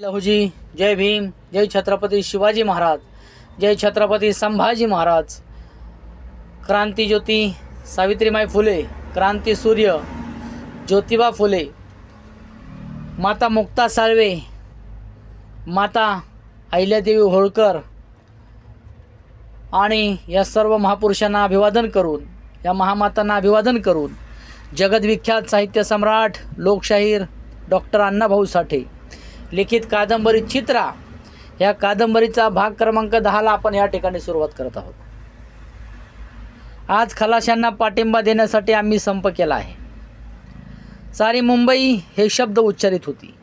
लहुजी जय भीम जय छत्रपती शिवाजी महाराज जय छत्रपती संभाजी महाराज. क्रांती ज्योती सावित्रीमाई फुले क्रांती सूर्य ज्योतिबा फुले माता मुक्ता साळवे माता अहिल्यादेवी होळकर आणि या सर्व महापुरुषांना अभिवादन करून या महामातांना अभिवादन करून जगदविख्यात साहित्य सम्राट लोकशाहीर डॉक्टर अण्णाभाऊ साठे. लिखित कादंबरी चित्रा या कादंबरीचा भाग क्रमांक दहाला आपण या ठिकाणी सुरुवात करत आहोत. आज खलाशांना पाठिंबा देण्यासाठी आम्ही संप केला आहे. सारी मुंबई हे शब्द उच्चारित होती.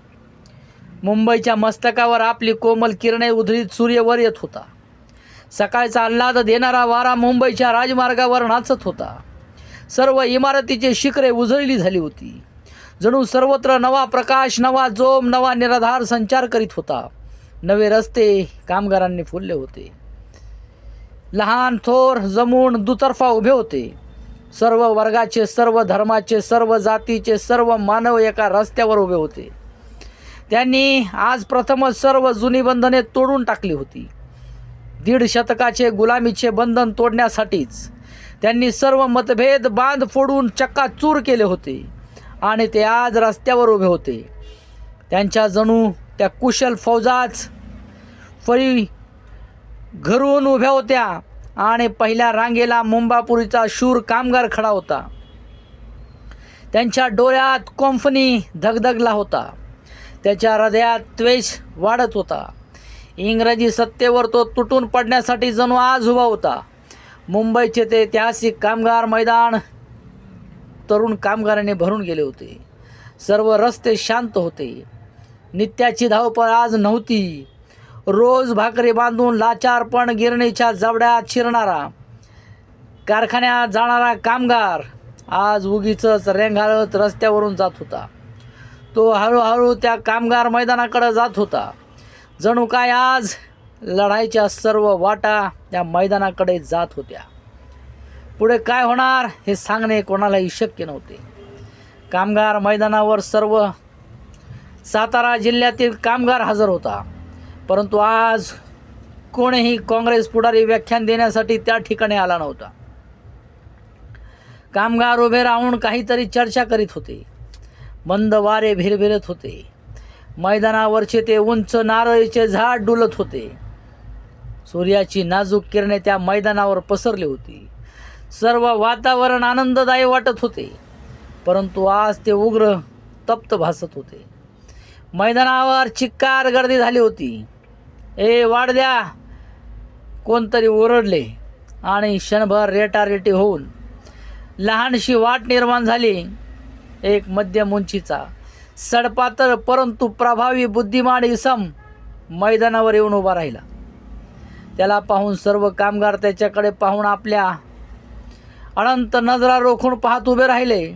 मुंबईच्या मस्तकावर आपली कोमल किरणे उधळीत सूर्यवर येत होता. सकाळचा आल्हाद देणारा वारा मुंबईच्या राजमार्गावर नाचत होता. सर्व इमारतीची शिखरे उजळली झाली होती. जणू सर्वत्र नवा प्रकाश नवा जोम नवा निराधार संचार करीत होता. नवे रस्ते कामगारांनी फुलले होते. लहान थोर जमून दुतर्फा उभे होते. सर्व वर्गाचे सर्व धर्माचे सर्व जातीचे सर्व मानव एका रस्त्यावर उभे होते. त्यांनी आज प्रथमच सर्व जुनी बंधने तोडून टाकली होती. दीड शतकाचे गुलामीचे बंधन तोडण्यासाठीच त्यांनी सर्व मतभेद बांध फोडून चक्काचूर केले होते. आणि ते आज रस्त्यावर उभे होते. त्यांच्या जणू त्या कुशल फौजाच फळी घरून उभ्या होत्या आणि पहिल्या रांगेला मुंबापुरीचा शूर कामगार खडा होता. त्यांच्या डोळ्यात कोंफणी धगधगला होता. त्याच्या हृदयात त्वेष वाढत होता. इंग्रजी सत्तेवर तो तुटून पडण्यासाठी जणू आज उभा होता. मुंबईचे ते ऐतिहासिक कामगार मैदान तरुण कामगाराने भरून गेले होते. सर्व रस्ते शांत होते. नित्याची धावपळ आज नव्हती. रोज भाकरी बांधून लाचारपण गिरणीच्या जबड्यात शिरणारा कारखान्यात जाणारा कामगार आज उगीच रेंगाळत रस्त्यावरून जात होता. तो हळूहळू त्या कामगार मैदानाकडे जात होता. जणू काय आज लढाईच्या सर्व वाटा त्या मैदानाकडे जात होत्या. पुढे काय होणार हे सांगणे कोणालाही शक्य नव्हते. कामगार मैदानावर सर्व सातारा जिल्ह्यातील कामगार हजर होता. परंतु आज कोणीही काँग्रेस पुढारी व्याख्यान देण्यासाठी त्या ठिकाणी आला नव्हता. कामगार उभे राहून काहीतरी चर्चा करीत होते. मंद वारे भिरभिरत होते. मैदानावरचे ते उंच नारळीचे झाड डुलत होते. सूर्याची नाजूक किरणे त्या मैदानावर पसरली होती. सर्व वातावरण आनंददायी वाटत होते. परंतु आज ते उग्र तप्त भासत होते. मैदानावर चिक्कार गर्दी झाली होती. ए वाढद्या कोणतरी ओरडले आणि क्षणभर रेटारेटी होऊन लहानशी वाट निर्माण झाली. एक मध्यम उंचीचा सडपातळ परंतु प्रभावी बुद्धिमान इसम मैदानावर येऊन उभा राहिला. त्याला पाहून सर्व कामगार त्याच्याकडे पाहून आपल्या अनंत नजरा रोखून पाहत उभे राहिले.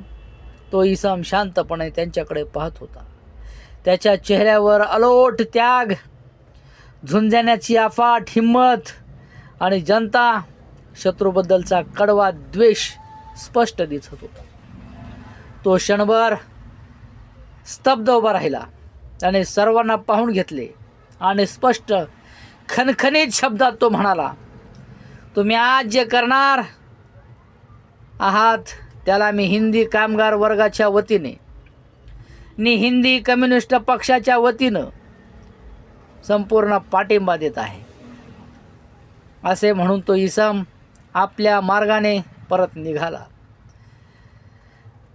तो इसम शांतपणे त्यांच्याकडे पाहत होता. त्याच्या चेहऱ्यावर अलोट त्याग झुंजण्याची अफाट हिंमत आणि जनता शत्रूबद्दलचा कडवा द्वेष स्पष्ट दिसत होता. तो क्षणभर स्तब्ध उभा राहिला त्याने सर्वांना पाहून घेतले आणि स्पष्ट खनखनीत शब्दात तो म्हणाला तुम्ही आज जे करणार आहात त्याला मी हिंदी कामगार वर्गाच्या वतीने नि हिंदी कम्युनिस्ट पक्षाच्या वतीनं संपूर्ण पाठिंबा देत आहे. असे म्हणून तो इसम आपल्या मार्गाने परत निघाला.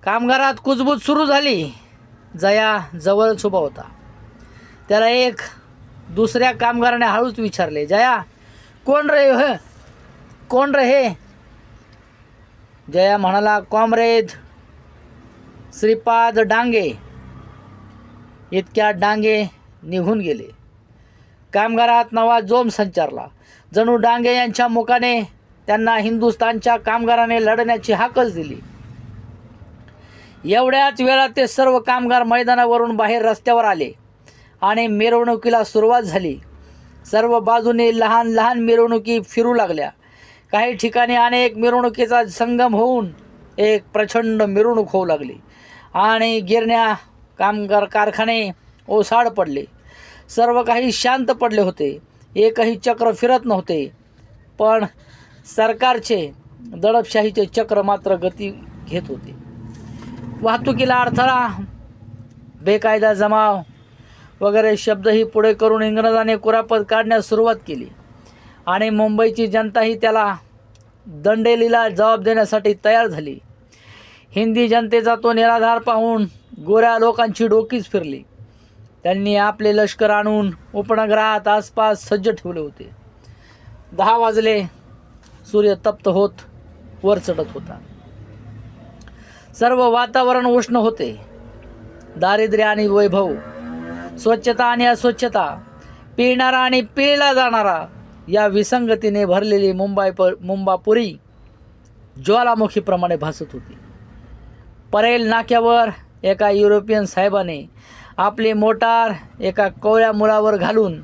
कामगारात कुजबूज सुरू झाली. जया जवळच उभा होता. त्याला एक दुसऱ्या कामगाराने हळूच विचारले जया कोण रे हे? कोण रे हे? जया म्हणाला कॉम्रेड श्रीपाद डांगे. इतक्या डांगे निघून गेले. कामगारात नवा जोम संचारला. जणू डांगे यांच्या मुखाने त्यांना हिंदुस्थानच्या कामगाराने लढण्याची हाकच दिली. एवढ्याच वेळात ते सर्व कामगार मैदानावरून बाहेर रस्त्यावर आले आणि मिरवणुकीला सुरुवात झाली. सर्व बाजूने लहान लहान मिरवणुकी फिरू लागल्या. काही ठिकाणी अनेक मिरवणुकीचा संगम होऊन एक प्रचंड मिरवणूक होऊ लागली. आणि गिरण्या कामगार कारखाने ओसाड पडले. सर्व काही शांत पडले होते. एकही चक्र फिरत नव्हते. पण सरकारचे दडपशाहीचे चक्र मात्र गती घेत होते. वाहतुकीला अडथळा बेकायदा जमाव वगैरे शब्दही पुढे करून इंग्रजाने कुरापत काढण्यास सुरुवात केली. आणि मुंबईची जनताही त्याला दंडेलीला जबाब देण्यासाठी तयार झाली. हिंदी जनतेचा तो निराधार पाहून गोऱ्या लोकांची डोकीच फिरली. त्यांनी आपले लष्कर आणून उपनगरात आसपास सज्ज ठेवले होते. दहा वाजले सूर्य तप्त होत वर चढत होता. सर्व वातावरण उष्ण होते. दारिद्र्य आणि वैभव स्वच्छता आणि अस्वच्छता पिळणारा आणि पिळला जाणारा या विसंगतीने भरलेली मुंबई प मुंबापुरी ज्वालामुखीप्रमाणे भासत होती. परेल नाक्यावर एका युरोपियन साहेबाने आपली मोटार एका कोवळ्या मुळावर घालून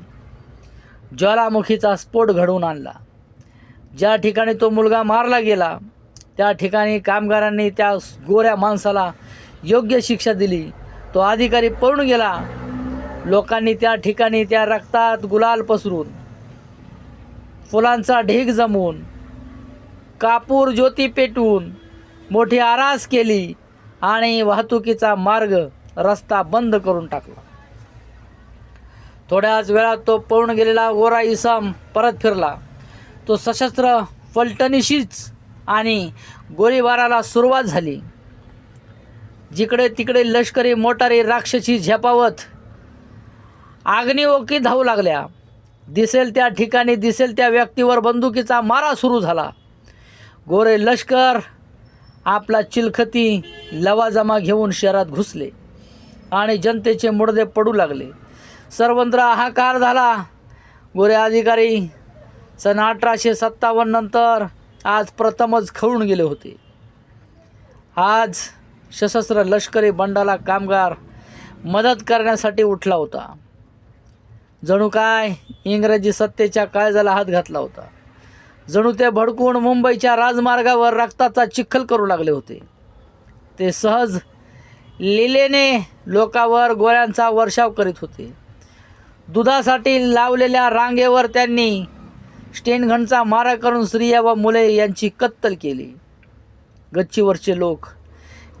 ज्वालामुखीचा स्फोट घडवून आणला. ज्या ठिकाणी तो मुलगा मारला गेला त्या ठिकाणी कामगारांनी त्या गोऱ्या माणसाला योग्य शिक्षा दिली. तो अधिकारी पळून गेला. लोकांनी त्या ठिकाणी त्या रक्तात गुलाल पसरून फुलांचा ढीग जमवून कापूर ज्योती पेटवून मोठी आरास केली आणि वाहतुकीचा मार्ग रस्ता बंद करून टाकला. थोड्याच वेळात तो पळून गेलेला गोरा इसम परत फिरला. तो सशस्त्र फलटणीशीच आणि गोळीबाराला सुरुवात झाली. जिकडे तिकडे लष्करी मोटारी राक्षसी झेपावत आग्निओकी धावू लागल्या. दिसेल त्या ठिकाणी दिसेल त्या व्यक्तीवर बंदुकीचा मारा सुरू झाला. गोरे लष्कर आपला चिलखती लवाजमा घेऊन शहरात घुसले आणि जनतेचे मुडदे पडू लागले. सर्वत्र हाकार झाला. गोरे अधिकारी सन अठराशे सत्तावन्न नंतर आज प्रथमच खळून गेले होते. आज सशस्त्र लष्करी बंडाला कामगार मदत करण्यासाठी उठला होता. जणू काय इंग्रजी सत्तेच्या काळजाला हात घातला होता. जणू ते भडकून मुंबईच्या राजमार्गावर रक्ताचा चिखल करू लागले होते. ते सहज लिलेने लोकावर गोळ्यांचा वर्षाव करीत होते. दुधासाठी लावलेल्या रांगेवर त्यांनी स्टेनघनचा मारा करून स्त्रिया व मुले यांची कत्तल केली. गच्चीवरचे लोक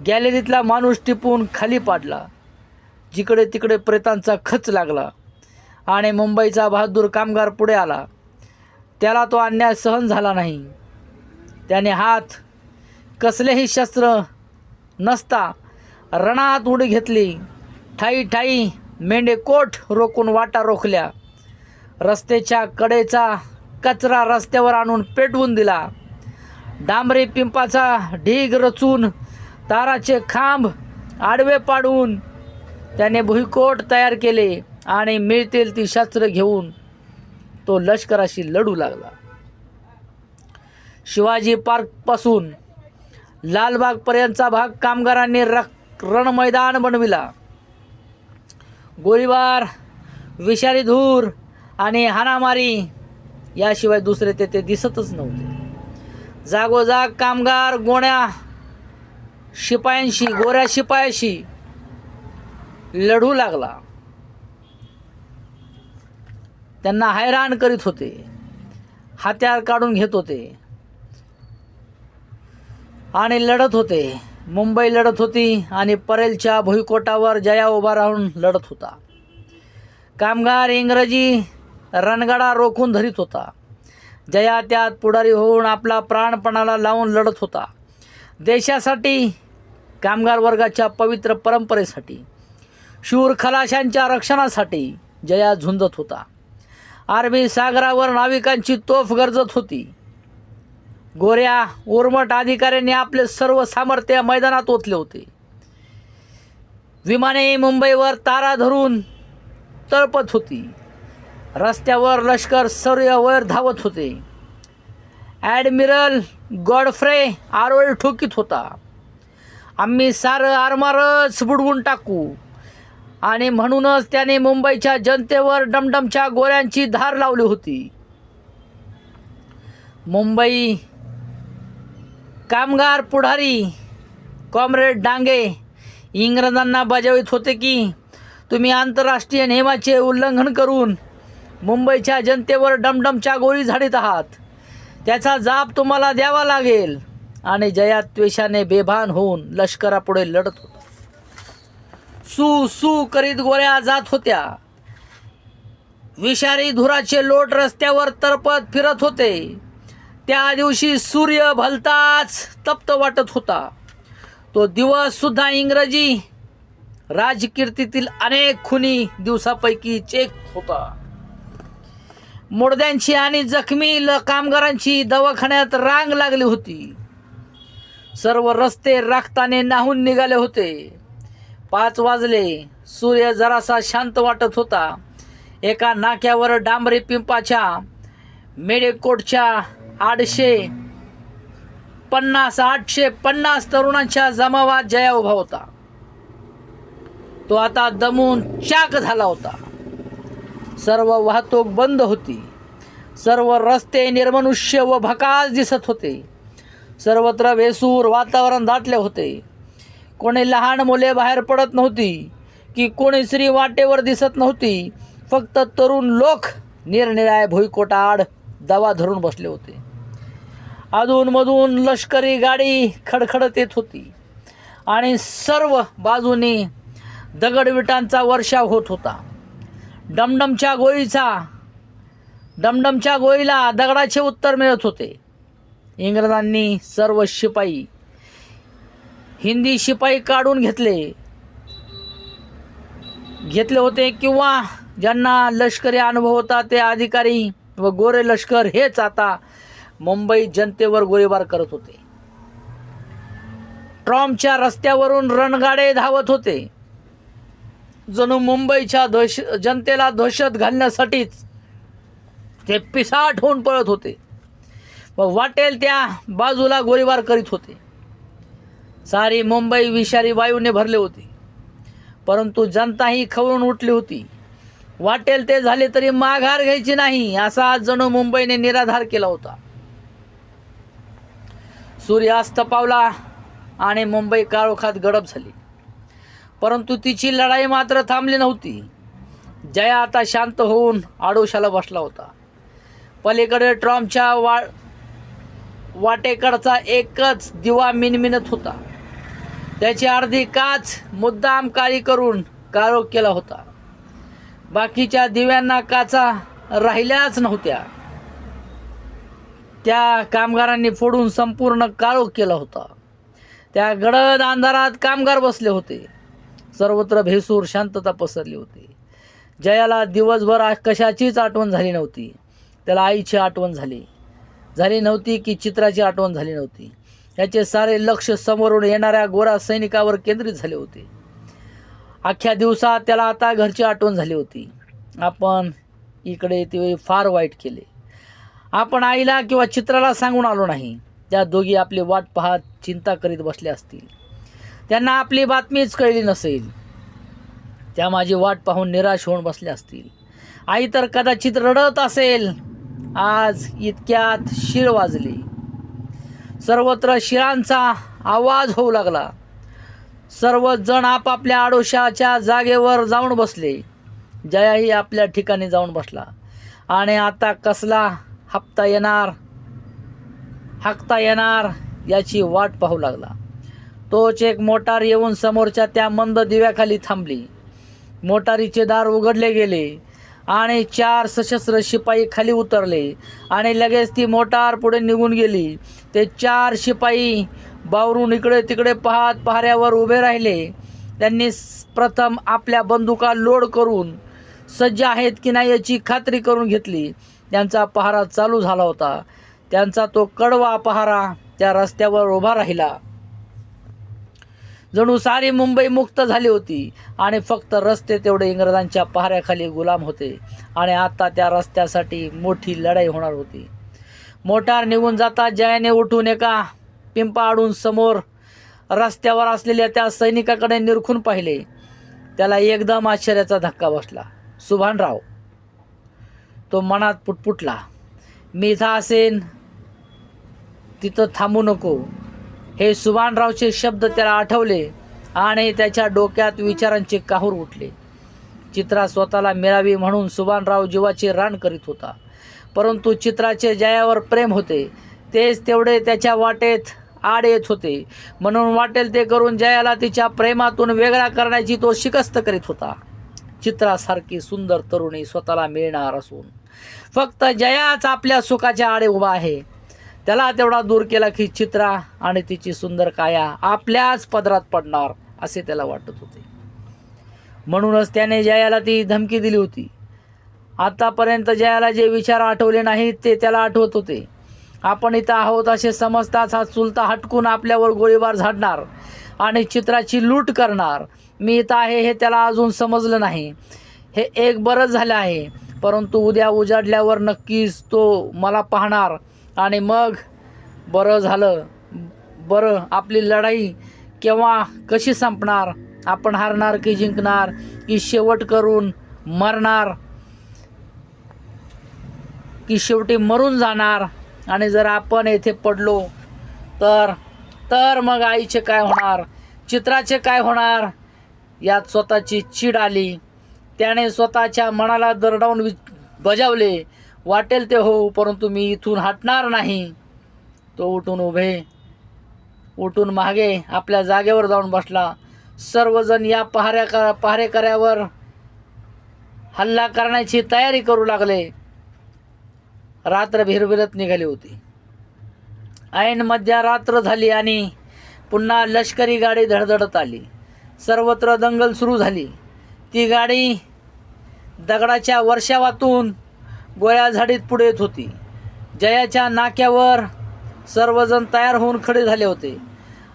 गॅलरीतला माणूस टिपून खाली पाडला. जिकडे तिकडे प्रेतांचा खच लागला. आणि मुंबईचा बहादूर कामगार पुढे आला. त्याला तो अन्याय सहन झाला नाही. त्याने हात कसलेही शस्त्र नसता रणात उडी घेतली. ठाई ठाई मेंढे कोट रोखून वाटा रोखल्या. रस्त्याच्या कडेचा कचरा रस्त्यावर आणून पेटवून दिला. डांबरी पिंपाचा ढीग रचून ताराचे खांब आडवे पाडून त्याने भुईकोट तयार केले. आणि मिळतील ती शस्त्र घेऊन तो लष्कराशी लढू लागला. शिवाजी पार्कपासून लालबागपर्यंतचा भाग कामगारांनी रक रणमैदान बनविला. गोळीबार विषारी धूर आणि हाणामारी याशिवाय दुसरे तेथे दिसतच नव्हते. जागोजाग कामगार गोण्या शिपायांशी गोऱ्या शिपायाशी लढू लागला. त्यांना हैराण करीत होते. हत्यार काढून घेत होते. आणि लढत होते. मुंबई लढत होती आणि परेलच्या भुईकोटावर जया उभा राहून लढत होता. कामगार इंग्रजी रणगाडा रोखून धरीत होता. जया त्यात पुढारी होऊन आपला प्राणपणाला लावून लढत होता. देशासाठी कामगार वर्गाच्या पवित्र परंपरेसाठी शूर खलाशांच्या रक्षणासाठी जया झुंजत होता. अरबी सागरावर नाविकांची तोफ गरजत होती. गोऱ्या उर्मट अधिकाऱ्यांनी आपले सर्व सामर्थ्य मैदानात ओतले होते. विमाने मुंबईवर तारा धरून तळपत होती. रस्त्यावर लष्कर सर्यवर धावत होते. ॲडमिरल गॉडफ्रे आरोळ ठोकीत होता. आम्ही सारं आरमारच बुडवून टाकू. आणि म्हणूनच त्याने मुंबईच्या जनतेवर डमडमच्या गोऱ्यांची धार लावली होती. मुंबई कामगार पुढारी कॉम्रेड डांगे इंग्रजांना बजावित होते की तुम्ही आंतरराष्ट्रीय नियमाचे उल्लंघन करून मुंबईच्या जनतेवर डमडमच्या गोळी झाडीत आहात. त्याचा जाब तुम्हाला द्यावा लागेल. आणि जयात्वेषाने बेभान होऊन लष्करापुढे लढत होता. सू सू करीत गोळ्या जात होत्या. विषारी धुराचे लोट रस्त्यावर तरपत फिरत होते. त्या दिवशी सूर्य भलताच तप्त वाटत होता. तो दिवस सुद्धा इंग्रजी राजकीर्तीतील अनेक खुनी दिवसापैकी चेक होता. मोडद्यांची आणि जखमी ल कामगारांची दवाखान्यात रांग लागली होती. सर्व रस्ते राखताने नाहून निघाले होते. पाच वाजले. सूर्य जरासा शांत वाटत होता. एका नाक्यावर डांबरी पिंपाच्या मेडेकोटच्या आठशे पन्नास आठशे पन्नास तरुणांच्या जमावात जया उभा होता. तो आता दमून चाक झाला होता. सर्व वाहतूक बंद होती. सर्व रस्ते निर्मनुष्य व भकास दिसत होते. सर्वत्र वेसूर वातावरण दाटले होते. कोणी लहान मुले बाहेर पडत नव्हती की कोणी स्त्री वाटेवर दिसत नव्हती फक्त तरुण लोक निरनिराय भुईकोटाआड दवा धरून बसले होते. अधूनमधून लष्करी गाडी खडखडत येत होती आणि सर्व बाजूनी दगडविटांचा वर्षाव होत होता. डमडमच्या गोळीचा डमडमच्या गोळीला दगडाचे उत्तर मिळत होते. इंग्रजांनी सर्व शिपाई हिंदी शिपाई काढून घेतले. घेतले होते किंवा ज्यांना लष्करी अनुभव होता ते अधिकारी व गोरे लष्कर हेच आता मुंबई जनतेवर गोळीबार करत होते. ट्रॉमच्या रस्त्यावरून रणगाडे धावत होते. जणू मुंबईच्या दहश जनतेला दहशत घालण्यासाठीच ते पिसाट होऊन पळत होते व वाटेल त्या बाजूला गोळीबार करीत होते. सारी मुंबई विषारी वायूने भरले होते. परंतु जनता ही खवळून उठली होती. वाटेल ते झाले तरी माघार घ्यायची नाही असा जणू मुंबईने निराधार केला होता. सूर्यास्त पावला आणि मुंबई काळोखात गडप झाली. परंतु तिची लढाई मात्र थांबली नव्हती. जया आता शांत होऊन आडोशाला बसला होता. पलीकडे ट्रॉमच्या वा वाटेकडचा एकच दिवा मिनमिनत होता. त्याची अर्धी काच मुद्दाम काळी करून काळोख केला होता. बाकीच्या दिव्यांना काचा राहिल्याच नव्हत्या. त्या कामगारांनी फोडून संपूर्ण काळोख केला होता. त्या गडद अंधारात कामगार बसले होते. सर्वत्र भेसूर शांतता पसरली होती. जयाला दिवसभर कशाचीच आठवण झाली नव्हती. त्याला आईची आठवण झाली. झाली नव्हती की चित्राची आठवण झाली नव्हती. याचे सारे लक्ष समोरून येणाऱ्या गोरा सैनिकावर केंद्रित झाले होते. अख्ख्या दिवसात त्याला आता घरची आठवण झाली होती. आपण इकडे ते फार वाईट केले. आपण आईला किंवा चित्राला सांगून आलो नाही. त्या दोघी आपली वाट पाहत चिंता करीत बसल्या असतील. त्यांना आपली बातमीच कळली नसेल. त्या माझी वाट पाहून निराश होऊन बसल्या असतील. आई तर कदाचित रडत असेल. आज इतक्यात शिळ वाजली. सर्वत्र शिळांचा आवाज होऊ लागला. सर्वजण आपापल्या आडोशाच्या जागेवर जाऊन बसले. जयाही आपल्या ठिकाणी जाऊन बसला. आणि आता कसला हप्ता येणार? हाकता येणार याची वाट पाहू लागला. तोच एक मोटार येऊन समोरच्या त्या मंद दिव्याखाली थांबली. मोटारीचे दार उघडले गेले. आणि चार सशस्त्र शिपाई खाली उतरले आणि लगेच ती मोटार पुढे निघून गेली. ते चार शिपाई बावरून इकडे तिकडे पाहत पहाऱ्यावर उभे राहिले. त्यांनी स- प्रथम आपल्या बंदुका लोड करून सज्ज आहेत की नाही याची खात्री करून घेतली. त्यांचा पहारा चालू झाला होता. त्यांचा तो कडवा पहारा त्या रस्त्यावर उभा राहिला. जणू सारी मुंबई मुक्त झाली होती आणि फक्त रस्ते तेवढे इंग्रजांच्या पहाऱ्याखाली गुलाम होते आणि आता त्या रस्त्यासाठी मोठी लढाई होणार होती. मोटार निघून जाता जयाने उठून एका पिंपाडून समोर रस्त्यावर असलेल्या त्या सैनिकाकडे निरखून पाहिले. त्याला एकदम आश्चर्याचा धक्का बसला. सुभानराव तो मनात पुटपुटला. मी इथं असेन तिथं थांबू नको. हे सुभानरावचे शब्द त्याला आठवले आणि त्याच्या डोक्यात विचारांचे काहूर उठले. चित्रा स्वतःला मिळावी म्हणून सुभानराव जीवाचे रान करीत होता. परंतु चित्राचे जयावर प्रेम होते. तेच तेवढे त्याच्या वाटेत आड येत होते. म्हणून वाटेल ते करून जयाला तिच्या प्रेमातून वेगळा करण्याची तो शिकस्त करीत होता. चित्रासारखी सुंदर तरुणी स्वतःला मिळणार असून. फक्त जयाच आपल्या सुखाच्या आडे उभा आहे. त्याला तेवढा दूर केला की चित्रा आणि तिची सुंदर काया आपल्याच पदरात पडणार असे त्याला वाटत होते. म्हणूनच त्याने जयाला ती धमकी दिली होती. आतापर्यंत जयाला जे विचार आठवले नाहीत ते त्याला आठवत होते. आपण इथं आहोत असे समजताच हा चुलता हटकून आपल्यावर गोळीबार झाडणार आणि चित्राची लूट करणार. मी इथं आहे हे त्याला अजून समजलं नाही. हे एक बरंच झालं आहे परंतु उद्या उजाडल्यावर नक्कीच तो मला पाहणार. आणि मग बरं झालं. बरं आपली लढाई केव्हा कशी संपणार? आपण हारणार की जिंकणार? की शेवट करून मरणार? की शेवटी मरून जाणार? आणि जर आपण येथे पडलो तर तर मग आईचे काय होणार? चित्राचे काय होणार? यात स्वतःची चीड आली. त्याने स्वतःच्या मनाला दरडावून वि बजावले. वाटेल ते हो परंतु मी इथून हटणार नाही. तो उठून उभे उठून मागे आपल्या जागेवर जाऊन बसला. सर्वजण या पहाऱ्या पहारेकऱ्यावर हल्ला करण्याची तयारी करू लागले. रात्र भिरभिरत निघाली होती. ऐन मध्यरात्र झाली आणि पुन्हा लष्करी गाडी धडधडत आली. सर्वत्र दंगल सुरू झाली. ती गाडी दगडाच्या वर्षावातून गोळ्या झाडीत पुढे येत होती. जयाच्या नाक्यावर सर्वजण तयार होऊन खडे झाले होते.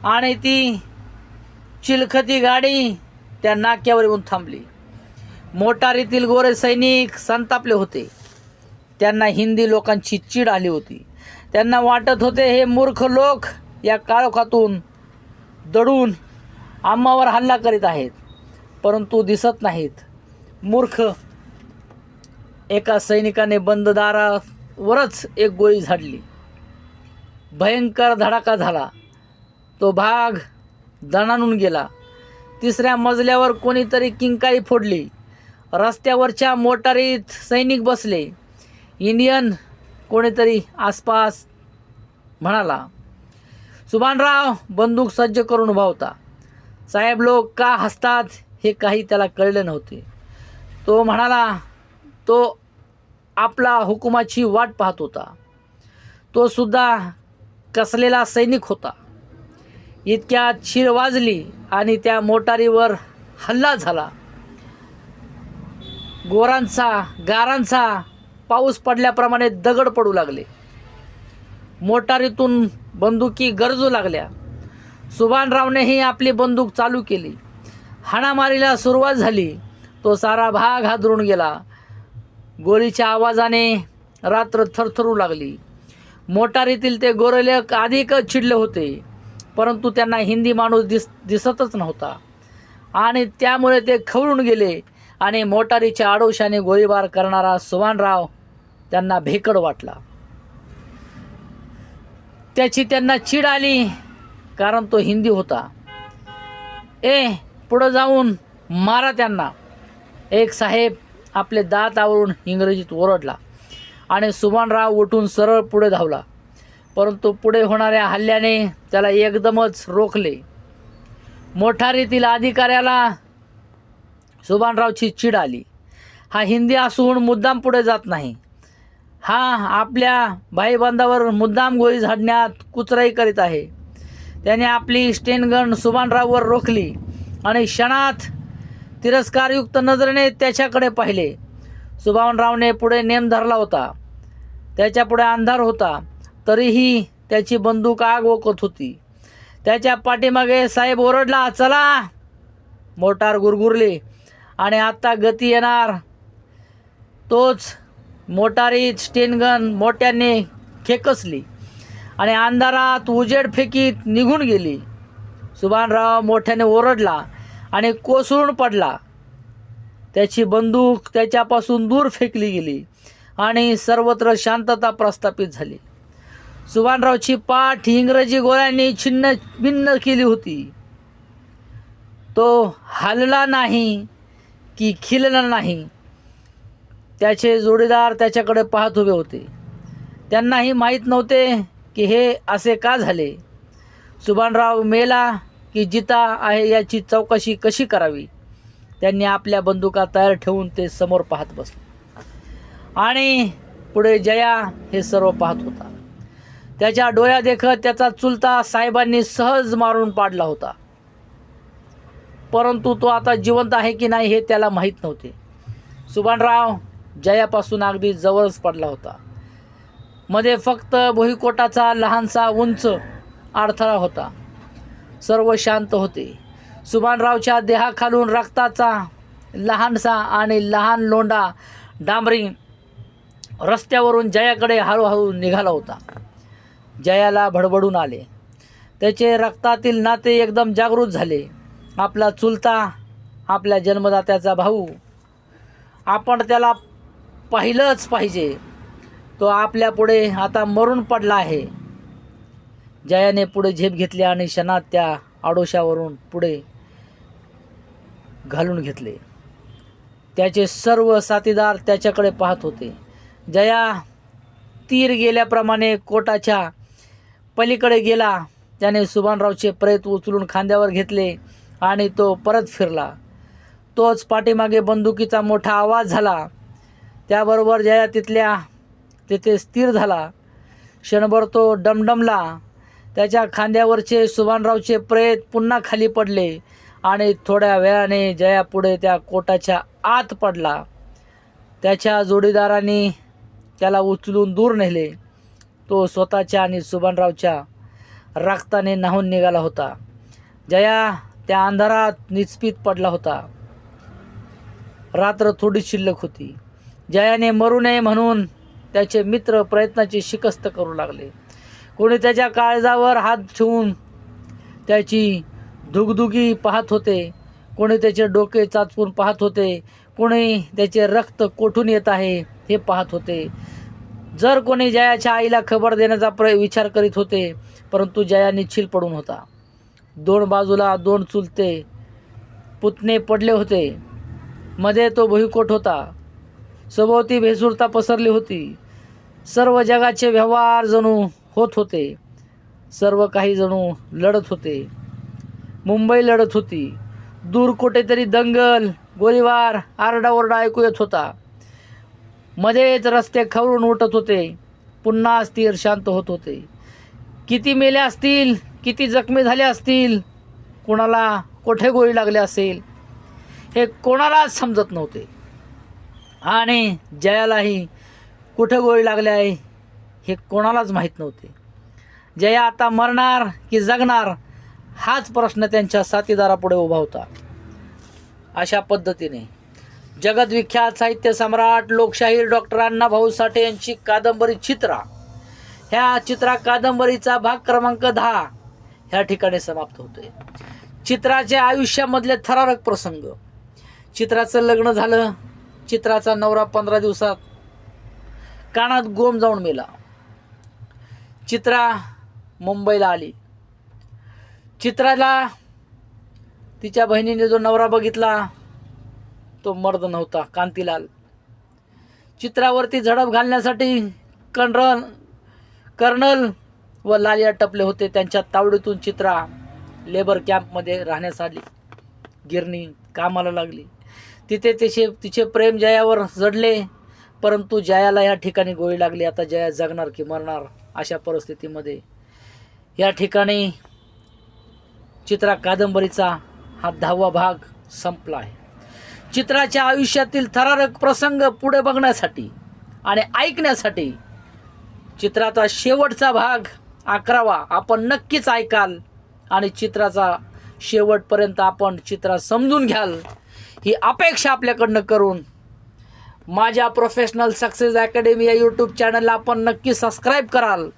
आणि ती चिलखती गाडी त्या नाक्यावर येऊन थांबली. मोटारीतील गोरे सैनिक संतापले होते. त्यांना हिंदी लोकांची चीड आली होती. त्यांना वाटत होते हे मूर्ख लोक या काळोखातून दडून आम्हावर हल्ला करीत आहेत. परंतु दिसत नाहीत. मूर्ख एका सैनिकाने बंद दारावरच एक गोळी झाडली. भयंकर धडाका झाला. तो भाग दणानून गेला. तिसऱ्या मजल्यावर कोणीतरी किंकाळी फोडली. रस्त्यावरच्या मोटारीत सैनिक बसले. इंडियन कोणीतरी आसपास म्हणाला सुभानराव बंदूक सज्ज करून उभा होता. साहेब लोक का हसतात हे काही त्याला कळले नव्हते. तो म्हणाला तो आपला हुकुमाची वाट पाहत होता. तो सुद्धा कसलेला सैनिक होता. इतक्यात शिर वाजली आणि त्या मोटारीवर हल्ला झाला. गोरांचा गारांचा पाऊस पडल्याप्रमाणे दगड पडू लागले. मोटारीतून बंदुकी गरजू लागल्या. सुभानरावनेही आपली बंदूक चालू केली. हाणामारीला सुरुवात झाली. तो सारा भाग हादरून गेला. गोळीच्या आवाजाने रात्र थरथरू लागली. मोटारीतील ते गोरेलेक अधिकच चिडले होते परंतु त्यांना हिंदी माणूस दिस दिसतच नव्हता. आणि त्यामुळे ते खवळून गेले आणि मोटारीच्या आडोशाने गोळीबार करणारा सुवानराव त्यांना भेकड वाटला. त्याची त्यांना चीड आली कारण तो हिंदी होता. ए पुढं जाऊन मारा त्यांना. एक साहेब आपले दात आवरून इंग्रजीत ओरडला आणि सुभानराव उठून सरळ पुढे धावला. परंतु पुढे होणाऱ्या हल्ल्याने त्याला एकदमच रोखले. मोठारीतील अधिकाऱ्याला सुभानरावची चीड आली. हा हिंदी असून मुद्दाम पुढे जात नाही. हा आपल्या भाईबांधावर मुद्दाम गोळी झाडण्यात कुचराई करीत आहे. त्याने आपली स्टेनगन सुभानराववर रोखली आणि क्षणात तिरस्कारयुक्त नजरेने त्याच्याकडे पाहिले. सुभानरावने पुढे नेम धरला होता. त्याच्यापुढे अंधार होता. तरीही त्याची बंदूक आग ओकत होती. त्याच्या पाठीमागे साहेब ओरडला चला. मोटार गुरगुरली आणि आत्ता गती येणार. तोच मोटारी स्टेनगन मोठ्याने खेकसली आणि अंधारात उजेड फेकीत निघून गेली. सुभानराव मोठ्याने ओरडला आणि कोसळून पडला. त्याची बंदूक त्याच्यापासून दूर फेकली गेली आणि सर्वत्र शांतता प्रस्थापित झाली. सुभानरावची पाठ इंग्रजी गोळ्यांनी छिन्न भिन्न केली होती. तो हलला नाही की खिलला नाही. त्याचे जोडीदार त्याच्याकडे पाहत उभे होते. त्यांनाही माहीत नव्हते की हे असे का झाले. सुभानराव मेला की जिता आहे याची चौकशी कशी करावी? त्यांनी आपल्या बंदुका तयार ठेवून ते समोर पाहत बसले. आणि पुढे जया हे सर्व पाहत होता. त्याच्या डोळ्या देखत त्याचा चुलता साहेबांनी सहज मारून पाडला होता. परंतु तो आता जिवंत आहे की नाही हे त्याला माहीत नव्हते. सुभानराव जयापासून अगदी जवळच पडला होता. मध्ये फक्त भुईकोटाचा लहानसा उंच अडथळा होता. सर्व शांत होते. सुभानरावच्या देहाखालून रक्ताचा लहानसा आणि लहान लोंडा डांबरी रस्त्यावरून जयाकडे हळूहळू निघाला होता. जयाला भडबडून आले. त्याचे रक्तातील नाते एकदम जागृत झाले. आपला चुलता आपल्या जन्मदात्याचा भाऊ आपण त्याला पाहिलंच पाहिजे. तो आपल्यापुढे आता मरून पडला आहे. जयाने पुढे झेप घेतली आणि क्षणात त्या आडोशावरून पुढे घालून घेतले. त्याचे सर्व साथीदार त्याच्याकडे पाहत होते. जया तीर गेल्याप्रमाणे कोटाच्या पलीकडे गेला. त्याने सुभानरावचे प्रेत उचलून खांद्यावर घेतले आणि तो परत फिरला. तोच पाठीमागे बंदुकीचा मोठा आवाज झाला. त्याबरोबर जया तिथल्या तिथे स्थिर झाला. क्षणभर तो डमडमला. त्याच्या खांद्यावरचे सुभानरावचे प्रेत पुन्हा खाली पडले आणि थोड्या वेळाने जया पुढे त्या कोटाच्या आत पडला. त्याच्या जोडीदारांनी त्याला उचलून दूर नेले. तो स्वतःच्या आणि सुभानरावच्या रक्ताने न्हाऊन निघाला होता. जया त्या अंधारात निचपीत पडला होता. रात्र थोडी शिल्लक होती. जयाने मरू नये म्हणून त्याचे मित्र प्रयत्नाची शिकस्त करू लागले. कोणी त्याच्या काळजावर हात ठेवून त्याची दुगदुगी पाहत होते कोणी त्याचे डोके चाचपून पाहत होते कोणी त्याचे रक्त कोठून येत आहे हे पाहत होते. जर कोणी जयाच्या आईला खबर देण्याचा प्र विचार करीत होते परंतु जया निश्चिल पडून होता. दोन बाजूला दोन चुलते पुतणे पडले होते. मध्ये तो भुईकोट होता. सभोवती भेसुरता पसरली होती. सर्व जगाचे व्यवहार जणू होत होते. सर्व काही जणू लढत होते. मुंबई लढत होती. दूर कुठेतरी दंगल गोळीबार आरडाओरडा ऐकू येत होता. मध्येच रस्ते खवळून उठत होते. पुन्हा स्थिर शांत होत होते. किती मेले असतील किती जखमी झाले असतील कोणाला कोठे गोळी लागले असेल हे कोणालाच समजत नव्हते. आणि जयालाही कुठे गोळी लागली आहे हे कोणालाच माहीत नव्हते. जया आता मरणार की जगणार हाच प्रश्न त्यांच्या साथीदारापुढे उभा होता. अशा पद्धतीने जगद्विख्यात साहित्य सम्राट लोकशाहीर डॉक्टर अण्णाभाऊ साठे यांची कादंबरी चित्रा. ह्या चित्रा कादंबरीचा भाग क्रमांक दहा ह्या ठिकाणी समाप्त होतोय. चित्राच्या आयुष्यामधले थरारक प्रसंग. चित्राचं लग्न झालं चित्राचा नवरा पंधरा दिवसात कानात गोम जाऊन मेला. चित्रा मुंबईला आली. चित्राला तिच्या बहिणीने जो नवरा बघितला तो मर्द नव्हता कांतीलाल. चित्रावरती झडप घालण्यासाठी कर्नल कर्नल व लालिया टपले होते. त्यांच्या तावडीतून चित्रा लेबर कॅम्पमध्ये राहण्यास आली. गिरणी कामाला लागली. तिथे तिचे तिचे प्रेम जयावर जडले. परंतु जयाला या ठिकाणी गोळी लागली आता जया जगणार की मरणार अशा परिस्थितीमध्ये. या ठिकाणी चित्रा कादंबरीचा हा दहावा भाग संपला आहे. चित्राच्या आयुष्यातील थरारक प्रसंग पुढे बघण्यासाठी आणि ऐकण्यासाठी चित्राचा शेवटचा भाग अकरावा आपण नक्कीच ऐकाल आणि चित्राचा शेवटपर्यंत आपण चित्रा समजून घ्याल. ही अपेक्षा आपल्याकडनं करून माझ्या प्रोफेशनल सक्सेस अकॅडमी या यूट्यूब चॅनलला आपण नक्की सबस्क्राईब कराल.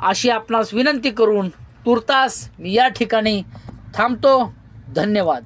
अशी आपणास विनंती करून तुर्तास मी या ठिकाणी थांबतो. धन्यवाद.